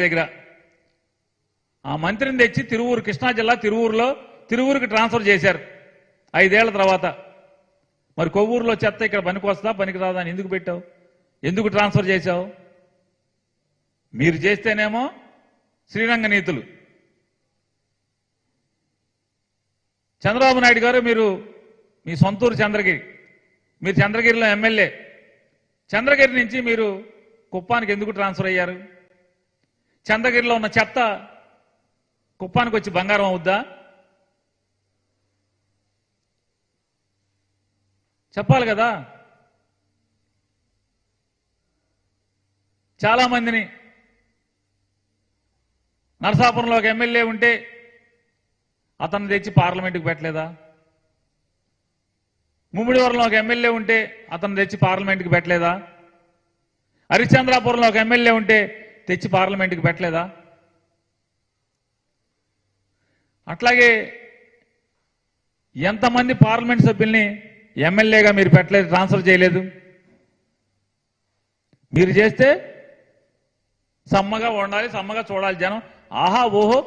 దగ్గర. ఆ మంత్రిని తెచ్చి తిరువూరు కృష్ణా జిల్లా తిరువూరులో తిరువూరుకి ట్రాన్స్ఫర్ చేశారు. ఐదేళ్ళ తర్వాత. మరి కొవ్వూరులో చెత్త ఇక్కడ పనికొస్తా పనికిరాదా అని ఎందుకు పెట్టావు? ఎందుకు ట్రాన్స్ఫర్ చేశావు? మీరు చేస్తేనేమో శ్రీరంగ నీతులు. చంద్రబాబు నాయుడు గారు మీరు మీ సొంతూరు చంద్రగిరి. మీరు చంద్రగిరిలో ఎమ్మెల్యే. చంద్రగిరి నుంచి మీరు కుప్పానికి ఎందుకు ట్రాన్స్ఫర్ అయ్యారు? చంద్రగిరిలో ఉన్న చెత్త కుప్పానికి వచ్చి బంగారం అవుద్దా? చెప్పాలి కదా. చాలా మందిని నరసాపురంలో ఒక ఎమ్మెల్యే ఉంటే అతను తెచ్చి పార్లమెంటుకు పెట్టలేదా? ముమ్మిడివరంలో ఒక ఎమ్మెల్యే ఉంటే అతను తెచ్చి పార్లమెంటుకి పెట్టలేదా? హరిశ్చంద్రాపురంలో ఒక ఎమ్మెల్యే ఉంటే తెచ్చి పార్లమెంట్కి పెట్టలేదా? అట్లాగే ఎంతమంది పార్లమెంట్ సభ్యుల్ని ఎమ్మెల్యేగా మీరు పెట్టలేదు ట్రాన్స్ఫర్ చేయలేదు? మీరు చేస్తే సమ్మగా ఉండాలి సమ్మగా చూడాలి జనం. ఆహా ఓహో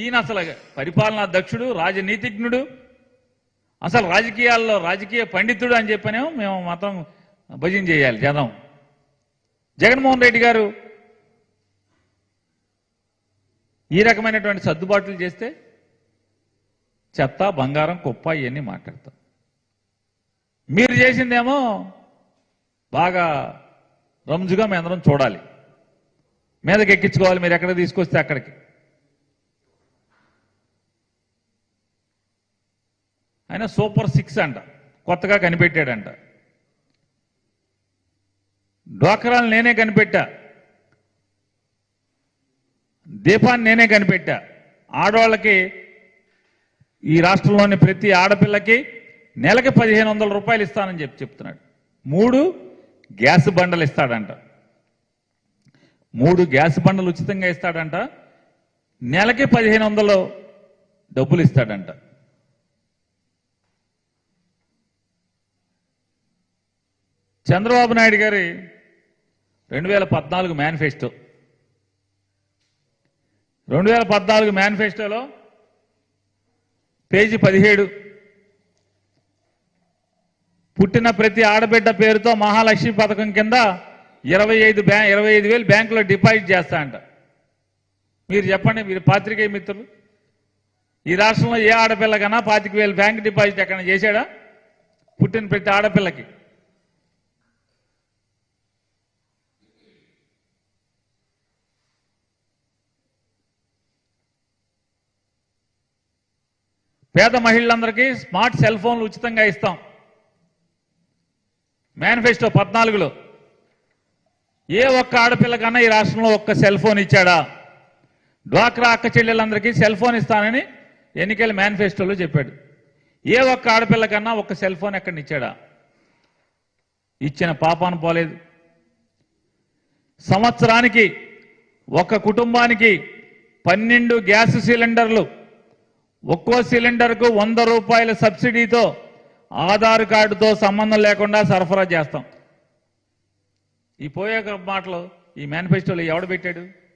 ఈయన అసలు పరిపాలనా దక్షుడు రాజనీతిజ్ఞుడు అసలు రాజకీయాల్లో రాజకీయ పండితుడు అని చెప్పనేమో మేము మాత్రం భజన చేయాలి జనం. జగన్మోహన్ రెడ్డి గారు ఈ రకమైనటువంటి సర్దుబాట్లు చేస్తే చెత్త బంగారం కుప్ప ఇవన్నీ మాట్లాడతాం. మీరు చేసిందేమో బాగా రంజుగా మీ అందరం చూడాలి. మీదకి ఎక్కించుకోవాలి మీరు ఎక్కడ తీసుకొస్తే అక్కడికి. ఆయన సూపర్ సిక్స్ అంట కొత్తగా కనిపెట్టాడంట. డ్వాకరాలు నేనే కనిపెట్టా. దీపాన్ని నేనే కనిపెట్టా. ఆడవాళ్ళకి ఈ రాష్ట్రంలోని ప్రతి ఆడపిల్లకి నెలకి పదిహేను వందల రూపాయలు ఇస్తానని చెప్పి చెప్తున్నాడు. మూడు గ్యాస్ బండలు ఇస్తాడంట. మూడు గ్యాస్ బండలు ఉచితంగా ఇస్తాడంట. నెలకి పదిహేను వందలు డబ్బులు ఇస్తాడంట. చంద్రబాబు నాయుడు గారి రెండు వేల పద్నాలుగు మేనిఫెస్టో రెండు వేల పద్నాలుగు మేనిఫెస్టోలో పేజీ పదిహేడు. పుట్టిన ప్రతి ఆడబిడ్డ పేరుతో మహాలక్ష్మి పథకం కింద ఇరవై ఐదు బ్యా ఇరవై ఐదు వేలు బ్యాంకులో డిపాజిట్ చేస్తా అంట మీరు చెప్పండి మీరు పాత్రికేయ మిత్రులు. ఈ రాష్ట్రంలో ఏ ఆడపిల్లకన్నా పాతిక వేలు బ్యాంక్ డిపాజిట్ ఎక్కడ చేశాడా? పుట్టిన ప్రతి ఆడపిల్లకి. పేద మహిళలందరికీ స్మార్ట్ సెల్ ఫోన్లు ఉచితంగా ఇస్తాం. మేనిఫెస్టో పద్నాలుగులో ఏ ఒక్క ఆడపిల్లకన్నా ఈ రాష్ట్రంలో ఒక్క సెల్ ఫోన్ ఇచ్చాడా? డ్వాక్రా అక్క చెల్లెలందరికీ సెల్ ఫోన్ ఇస్తానని ఎన్నికల మేనిఫెస్టోలో చెప్పాడు. ఏ ఒక్క ఆడపిల్లకన్నా ఒక్క సెల్ ఫోన్ ఎక్కడ ఇచ్చాడా? ఇచ్చిన పాపాన పోలేదు. సంవత్సరానికి ఒక కుటుంబానికి పన్నెండు గ్యాస్ సిలిండర్లు ఒక్కో సిలిండర్కు వంద రూపాయల సబ్సిడీతో ఆధార్ కార్డుతో సంబంధం లేకుండా సరఫరా చేస్తాం. ఈ పోయే మాటలు ఈ మేనిఫెస్టోలో ఎవడు పెట్టాడు?